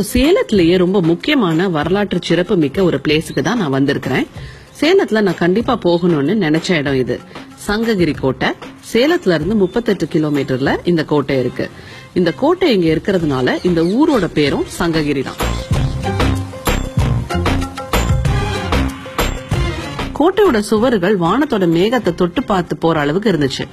So சேலத்திலேயே ரொம்ப முக்கியமான வரலாற்று சிறப்பு மிக்க ஒரு பிளேஸுக்கு தான் நான் வந்திருக்கிறேன். சேலத்துல நான் கண்டிப்பா போகணும்னு நினைச்ச இடம் இது. சங்ககிரி கோட்டை. சேலத்துல இருந்து முப்பத்தெட்டு கிலோமீட்டர்ல இந்த கோட்டை இருக்கு. இந்த கோட்டை இங்க இருக்கிறதுனால இந்த ஊரோட பேரும் சங்ககிரி தான். கோட்டையோட சுவர்கள் வானத்தோட மேகத்தை தொட்டு பார்த்து போற அளவுக்கு இருந்துச்சு.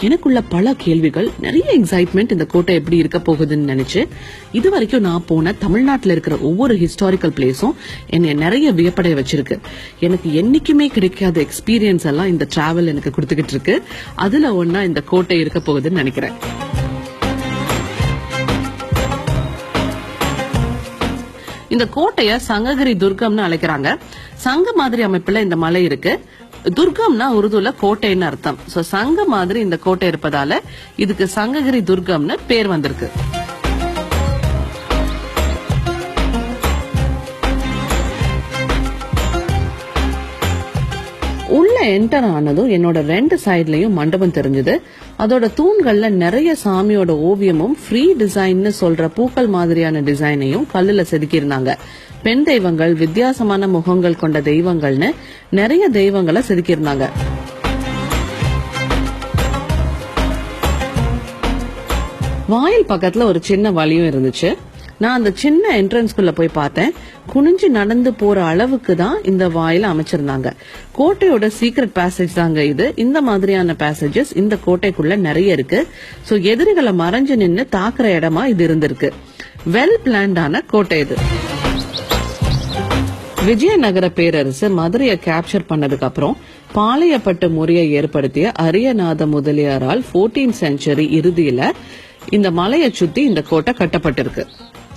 எனக்குள்ள பல கேள்விகள் நிறைய எக்ஸைட்மெண்ட் இந்த கோட்டை எப்படி இருக்க போகுதுன்னு நினைச்சு இது வரைக்கும் நான் போன தமிழ்நாட்டில் இருக்கிற ஒவ்வொரு ஹிஸ்டாரிக்கல் பிளேஸும் என்னை நிறைய வியப்படைய வச்சிருக்கு. எனக்கு என்னைக்குமே கிடைக்காத எக்ஸ்பீரியன்ஸ் எல்லாம் இந்த டிராவல் எனக்கு கொடுத்துக்கிட்டு இருக்கு. அதுல ஒன்னா இந்த கோட்டை இருக்க போகுதுன்னு நினைக்கிறேன். இந்த கோட்டைய சங்ககிரி துர்க்கம்னு அழைக்கிறாங்க. சங்க மாதிரி அமைப்புல இந்த மலை இருக்கு. துர்கம்னா உருதுல கோட்டைன்னு அர்த்தம். சோ சங்க மாதிரி இந்த கோட்டை இருப்பதால இதுக்கு சங்ககிரி துர்கம்னு பேர் வந்திருக்கு. உள்ள என்டர் ஆனதும் என்னோட ரெண்டு சைட்லயும் மண்டபம் தெரிஞ்சது. அதோட தூண்கள்ல நிறைய சாமியோட ஓவியமும் ஃப்ரீ டிசைன்னு சொல்ற பூக்கள் மாதிரியான டிசைனையும் கல்லுல செதுக்கியிருந்தாங்க. பெண் தெய்வங்கள் வித்தியாசமான முகங்கள் கொண்ட தெய்வங்கள்னு நிறைய தெய்வங்களை செதுக்கியிருந்தாங்க. வாயில் பக்கத்துல ஒரு சின்ன வழியும் இருந்துச்சு. நான் அந்த சின்ன என்ட்ரன்ஸ்குள்ள போய் பார்த்தேன். குனிஞ்சு நடந்து போற அளவுக்கு தான் இந்த வாயில அமைச்சிருந்தாங்க. கோட்டையோட சீக்ரெட் பேசேஜ் தாங்க இது. இந்த மாதிரியான பேசேஜஸ் இந்த கோட்டைக்குள்ள நிறைய இருக்கு. சோ எதிரிகளை மறைஞ்சு நின்னு தாக்குற இடமா இது இருந்திருக்கு. வெல் பிளான்டான கோட்டை இது. விஜயநகர பேரரசு மதுரையை கேப்சர் பண்ணதுக்கு அப்புறம் பாளையப்பட்டு முறையை ஏற்படுத்திய அரியநாத முதலியாரால் 14th செஞ்சுரி இறுதியில இந்த மலையை சுத்தி இந்த கோட்டை கட்டப்பட்டிருக்கு.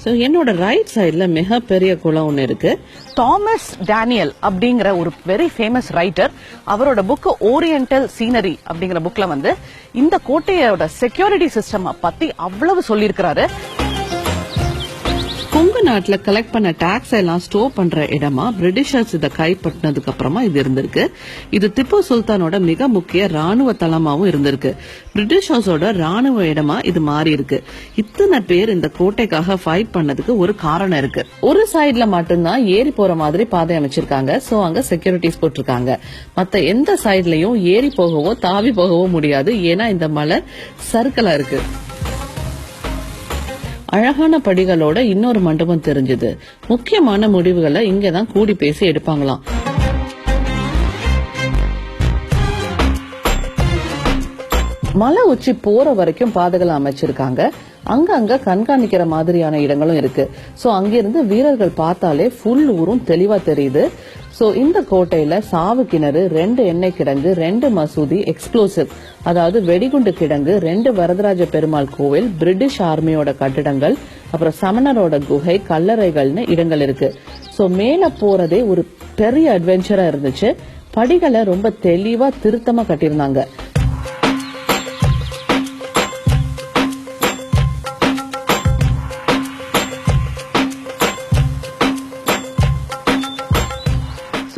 சோ என்னோட ரைட் சைடுல மிகப்பெரிய குளம் ஒன்று இருக்கு. தாமஸ் டேனியல் அப்படிங்கிற ஒரு வெரி ஃபேமஸ் ரைட்டர் அவரோட புக் ஓரியண்டல் சீனரி அப்படிங்கிற புக்ல வந்து இந்த கோட்டையோட செக்யூரிட்டி சிஸ்டம் பத்தி அவ்வளவு சொல்லியிருக்கிறாரு. கொங்கு நாட்டுல கலெக்ட் பண்ண டாக்ஸ் எல்லாம் ஸ்டோர் பண்ற இடமா பிரிட்டிஷர்ஸ் இதை கைப்பற்றினதுக்கு அப்புறமா இது இருந்திருக்கு. இது திப்பு சுல்தானோட மிக முக்கிய ராணுவ தளமாவும் இருந்திருக்கு. பிரிட்டிஷர்ஸோட ராணுவ இடமா இது மாறி இருக்கு இத்தனை பேர் இந்த கோட்டைக்காக ஃபைட் பண்ணதுக்கு ஒரு காரணம் இருக்கு. ஒரு சைடுல மட்டும்தான் ஏறி போற மாதிரி பாதை அமைச்சிருக்காங்க. சோ அங்க செக்யூரிட்டிஸ் போட்டிருக்காங்க. மத்த எந்த சைட்லயும் ஏறி போகவோ தாவி போகவோ முடியாது. ஏன்னா இந்த மலை சர்க்கிளா இருக்கு. அழகான படிகளோட இன்னொரு மண்டபம் தெரிஞ்சது. முக்கியமான முடிவுகளை இங்கதான் கூடி பேசி எடுப்பாங்களாம். மலை உச்சி போற வரைக்கும் பாதைகளை அமைச்சிருக்காங்க. அங்கங்க கண்காணிக்கிற மாதிரியான இடங்களும் இருக்கு. ஸோ அங்கிருந்து வீரர்கள் பார்த்தாலே ஃபுல் ஊரும் தெளிவா தெரியுது. ஸோ இந்த கோட்டையில சாவு கிணறு ரெண்டு எண்ணெய் கிடங்கு ரெண்டு மசூதி எக்ஸ்ப்ளோசிவ் அதாவது வெடிகுண்டு கிடங்கு ரெண்டு வரதராஜ பெருமாள் கோவில் பிரிட்டிஷ் ஆர்மியோட கட்டிடங்கள் அப்புறம் சமணரோட குகை கல்லறைகள்னு இடங்கள் இருக்கு. ஸோ மேல போறதே ஒரு பெரிய அட்வென்ச்சரா இருந்துச்சு. படிகளை ரொம்ப தெளிவா திருத்தமா கட்டியிருந்தாங்க.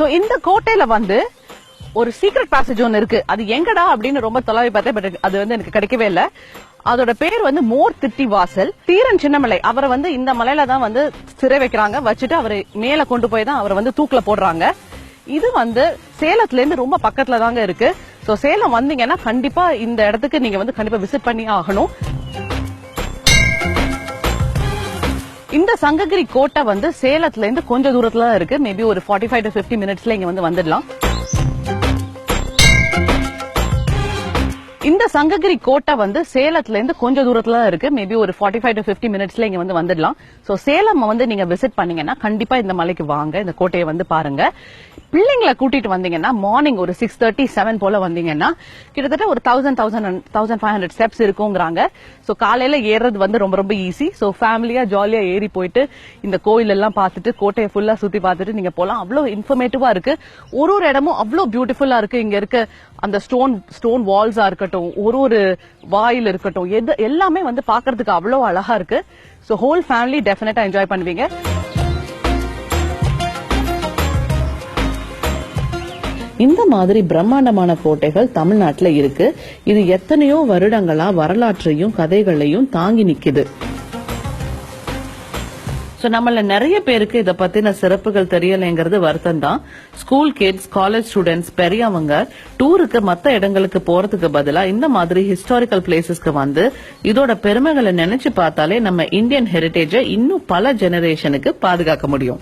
சோ இந்த கோட்டையில வந்து ஒரு சீக்ரெட் பேசேஜ் ஒன்னு இருக்கு. அது எங்கடா அப்படின்னு ரொம்ப தொலைவி பார்த்தேன் பட் அது வந்து எனக்கு கிடைக்கவே இல்லை. அதோட பேர் வந்து மோர் திட்டி வாசல். தீரன் சின்னமலை. அவரை வந்து இந்த மலையில தான் வந்து சிறை வைக்கிறாங்க. வச்சுட்டு அவரை மேல கொண்டு போய் தான் அவரை வந்து தூக்குல போடுறாங்க. இது வந்து சேலத்துல இருந்து ரொம்ப பக்கத்துல தாங்க இருக்கு. சோ சேலம் வந்தீங்கன்னா கண்டிப்பா இந்த இடத்துக்கு நீங்க வந்து கண்டிப்பா விசிட் பண்ணி ஆகணும். இந்த சங்ககிரி கோட்டை வந்து சேலத்துல இருந்து கொஞ்ச தூரத்துல தான் இருக்கு. மேபி ஒரு 45 ஃபைவ் டு ஃபிஃப்டி மினிட்ஸ்ல இங்க வந்து வந்துடலாம். இந்த சங்ககிரி கோட்டை வந்து சேலத்துல இருந்து கொஞ்ச தூரத்துல தான் இருக்கு. மேபி ஒரு 45 ஃபைவ் டு பிப்டி மினிட்ஸ்ல இங்க வந்து வந்துடலாம். சோ சேலம் வந்து நீங்க விசிட் பண்ணீங்கன்னா கண்டிப்பா இந்த மலைக்கு வாங்க. இந்த கோட்டையை வந்து பாருங்க. பிள்ளைங்களை கூட்டிட்டு வந்தீங்கன்னா மார்னிங் ஒரு சிக்ஸ் தேர்ட்டி செவன் போல வந்தீங்கன்னா கிட்டத்தட்ட ஒரு thousand thousand thousand five hundred steps இருக்குங்கிறாங்க. ஸோ காலையில ஏறுறது வந்து ரொம்ப ரொம்ப ஈஸி ஸோ ஃபேமிலியா ஜாலியா ஏறி போயிட்டு இந்த கோயில் எல்லாம் பார்த்துட்டு கோட்டையை ஃபுல்லா சுத்தி பார்த்துட்டு நீங்க போலாம். அவ்வளோ இன்ஃபர்மேட்டிவா இருக்கு. ஒரு ஒரு இடமும் அவ்வளோ பியூட்டிஃபுல்லா இருக்கு. இங்க இருக்க அந்த ஸ்டோன் ஸ்டோன் வால்ஸா இருக்கட்டும் ஒரு ஒரு வாயில் இருக்கட்டும் எது எல்லாமே வந்து பாக்குறதுக்கு அவ்வளோ அழகா இருக்கு. So whole family definitely enjoy பண்ணுவீங்க. இந்த மாதிரி பிரம்மாண்டமான கோட்டைகள் தமிழ்நாட்டில் இருக்கு. இது எத்தனையோ வருடங்களா வரலாற்றையும் கதைகளையும் தாங்கி நிக்குது. சோ நம்மள நிறைய பேருக்கு இத பத்தின சிறப்புகள் தெரியலைங்கிறது வருத்தம் தான் ஸ்கூல் கிட்ஸ் காலேஜ் ஸ்டூடெண்ட்ஸ் பெரியவங்க டூருக்கு மத்த இடங்களுக்கு போறதுக்கு பதிலா இந்த மாதிரி ஹிஸ்டாரிக்கல் பிளேசஸ்க்கு வந்து இதோட பெருமைகளை நினைச்சு பார்த்தாலே நம்ம இந்தியன் ஹெரிட்டேஜை இன்னும் பல ஜெனரேஷனுக்கு பாதுகாக்க முடியும்.